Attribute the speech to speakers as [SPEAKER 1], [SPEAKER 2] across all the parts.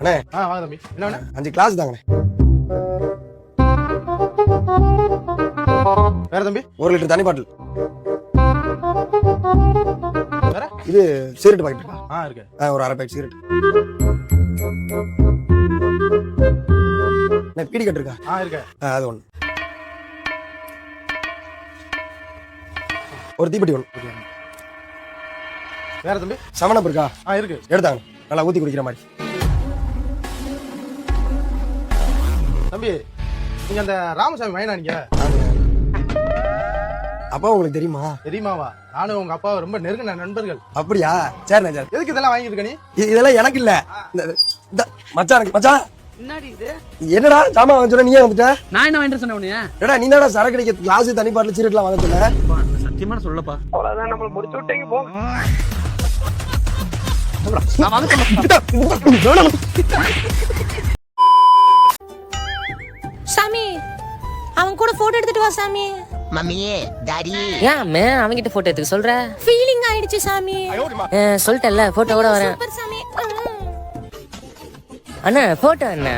[SPEAKER 1] அண்ணே.
[SPEAKER 2] ஆ வாங்க தம்பி. என்ன
[SPEAKER 1] அஞ்சு கிளாஸ் தாங்கண்ணே.
[SPEAKER 2] வேற தம்பி?
[SPEAKER 1] ஒரு லிட்டர் தண்ணி பாட்டில்.
[SPEAKER 2] வேற?
[SPEAKER 1] இது சிகரெட் பாக்கெட் இருக்கா?
[SPEAKER 2] ஆ இருக்கு.
[SPEAKER 1] ஆ, ஒரு அரை பேக் சிகரெட் அண்ணே பீடி கட்டு இருக்கா?
[SPEAKER 2] ஆ இருக்கு.
[SPEAKER 1] அது ஒன்று ஒரு தீப்பெட்டி ஒன்று
[SPEAKER 2] வேற தம்பி?
[SPEAKER 1] சமணம் இருக்கா?
[SPEAKER 2] ஆ இருக்கு.
[SPEAKER 1] எடுத்தாங்க. நல்லா ஊற்றி குடிக்கிற மாதிரி.
[SPEAKER 2] தம்பி நீங்க அந்த ராமசாமி மைனா நீங்க?
[SPEAKER 1] அப்பா உங்களுக்கு தெரியுமா?
[SPEAKER 2] தெரியுமாவா? நானும் உங்க அப்பா ரொம்ப நெருங்கின நண்பர்கள்.
[SPEAKER 1] அப்படியா? சரிண்ணே சரி.
[SPEAKER 2] எதுக்கு இதெல்லாம் வாங்கியிருக்க நீ?
[SPEAKER 1] இதெல்லாம் எனக்கு இல்ல. மச்சான் எனக்கு மச்சான்.
[SPEAKER 3] என்னடி இது?
[SPEAKER 1] என்னடா ஜாமான் வாங்க சொன்ன நீயே வந்துட்ட?
[SPEAKER 3] நான் என்ன வாங்கிட்டு சொன்னேன் உன்னைய?
[SPEAKER 1] ஏடா நீ தானடா சரக்கு அடிக்க கிளாஸ் தண்ணி பாட்டில் சீரெட்லாம் வாங்க சொன்ன
[SPEAKER 3] சத்தியமா நான் சொல்லப்பா
[SPEAKER 4] சாமி அவன் கூட போட்டோ எடுத்துட்டு வா சாமி.
[SPEAKER 5] மம்மியே டாடி
[SPEAKER 4] ஏன் அம்மே அவன்கிட்ட போட்டோ எடுத்துக்க சொல்ற? ஃபீலிங் ஆயிடுச்சு சாமி. சொல்லிட்டேன்ல போட்டோ கூட வரேன்.
[SPEAKER 5] சூப்பர் சாமி.
[SPEAKER 4] அண்ணா போட்டோ என்ன?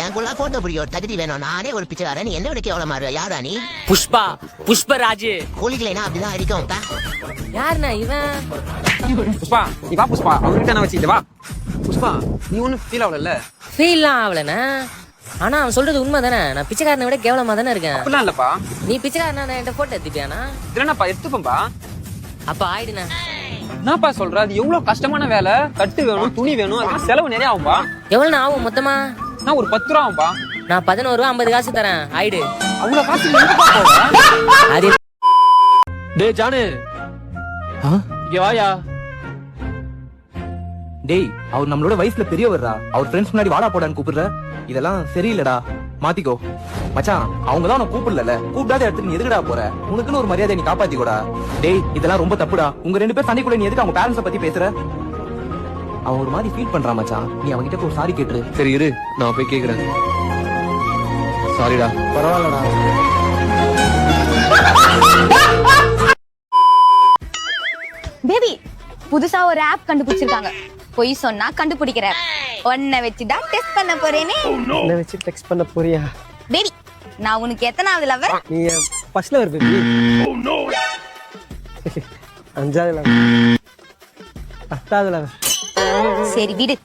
[SPEAKER 5] எனக்குள்ள போட்டோ பிடிக்கும் தகுதி வேணும். நானே ஒரு பிச்சை வரேன் நீ என்ன விட கேவலமா இரு யாரா நீ?
[SPEAKER 4] புஷ்பா புஷ்பராஜ்.
[SPEAKER 5] கூலிக்கலைனா அப்படிதான் அடிக்கும்.
[SPEAKER 4] யாருண்ணா இவன்?
[SPEAKER 6] புஷ்பா நீ வா புஷ்பா. அவர்கிட்ட நான் வச்சுக்கிட்டு வா. புஷ்பா நீ ஒன்றும் ஃபீல் ஆகல
[SPEAKER 4] ஃபீல்லாம் ஆகலண்ணா. ஆனா அவன் சொல்றது உண்மை தானே நான் பிச்சைக்காரனை விட கேவலமா தானே இருக்கேன்.
[SPEAKER 6] அப்படிலாம் இல்லப்பா.
[SPEAKER 4] நீ பிச்சைக்காரனா என்கிட்ட போட்டோ எடுத்துப்பியானா
[SPEAKER 6] இல்லைனாப்பா எடுத்துப்பேன்பா
[SPEAKER 4] அப்ப ஆயிடுண்ணா.
[SPEAKER 6] என்னப்பா சொல்ற? அது எவ்வளவு கஷ்டமான வேலை? கட்டு வேணும் துணி வேணும் அதுக்கு செலவு நிறைய ஆகும்பா.
[SPEAKER 4] எவ்வளவு ஆகும் மொத்தமா?
[SPEAKER 6] நான் ஒரு பத்து ரூபா ஆகும்பா.
[SPEAKER 4] நான் பதினோரு ரூபா ஐம்பது காசு தரேன். ஆயிடு.
[SPEAKER 6] அவ்வளவு காசு?
[SPEAKER 4] அது
[SPEAKER 7] டேய் ஜானு. இங்க வாயா. டேய் அவர் நம்மளோட வயசுல பெரியவர்ரா. அவர் ஃப்ரெண்ட்ஸ் முன்னாடி வாடா போடான்னு கூப்பிடுற. இதெல்லாம் சரியில்லடா. மாத்திக்கோ. மச்சான் அவங்க தான் கூப்பிடல கூப்பிடாத இடத்துக்கு நீ எதுக்குடா போற? உனக்குன்னு ஒரு மரியாதை நீ காப்பாத்திக்கோடா. டேய் இதெல்லாம் ரொம்ப தப்புடா. உங்க ரெண்டு பேர் சண்டைக்குள்ள நீ எதுக்கு அவங்க பேரண்ட்ஸ பத்தி பேசுற? அவன் ஒரு மாதிரி ஃபீல் பண்றான் மச்சான். நீ அவன்கிட்ட போய் சாரி கேட்டுரு. சரி இரு. நான் போய் கேக்குறேன். சாரிடா
[SPEAKER 1] பரவாயில்லடா.
[SPEAKER 8] பேபி புதுசா ஒரு ஆப் கண்டுபிடிச்சிருக்காங்க. பொய் சொன்னா கண்டுபிடிக்கிற ஒன்ன வச்சுதான் டெஸ்ட் பண்ண போறேனே.
[SPEAKER 9] என்ன வச்சு டெக்ஸ்ட் பண்ண போறியா?
[SPEAKER 8] பேபி நான் உனக்கு எத்தனாவது லவர்
[SPEAKER 9] நீ ஃபர்ஸ்ட்ல ஒரு பேபி அஞ்சாவது லவர் பத்தாவது லவர்
[SPEAKER 8] சரி விடு.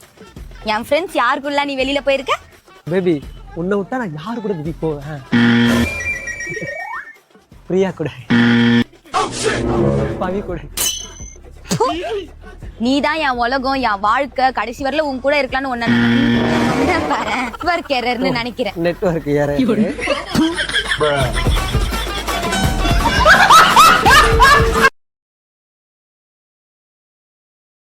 [SPEAKER 8] என் ஃப்ரெண்ட்ஸ் யாருக்குள்ள நீ வெளியில போயிருக்க?
[SPEAKER 9] பேபி உன்னை விட்டா நான் யாரு கூட பேபி போவேன்? பிரியா கூட. பவி கூட.
[SPEAKER 8] நீ தான் என் உலகம் என் வாழ்க்கை. கடைசி வரல உன் கூட இருக்கலாம்னு ஒன்னு பாரு ஒர்க் எரர்னு நினைக்கிறேன்.
[SPEAKER 9] நெட்வொர்க் ஏற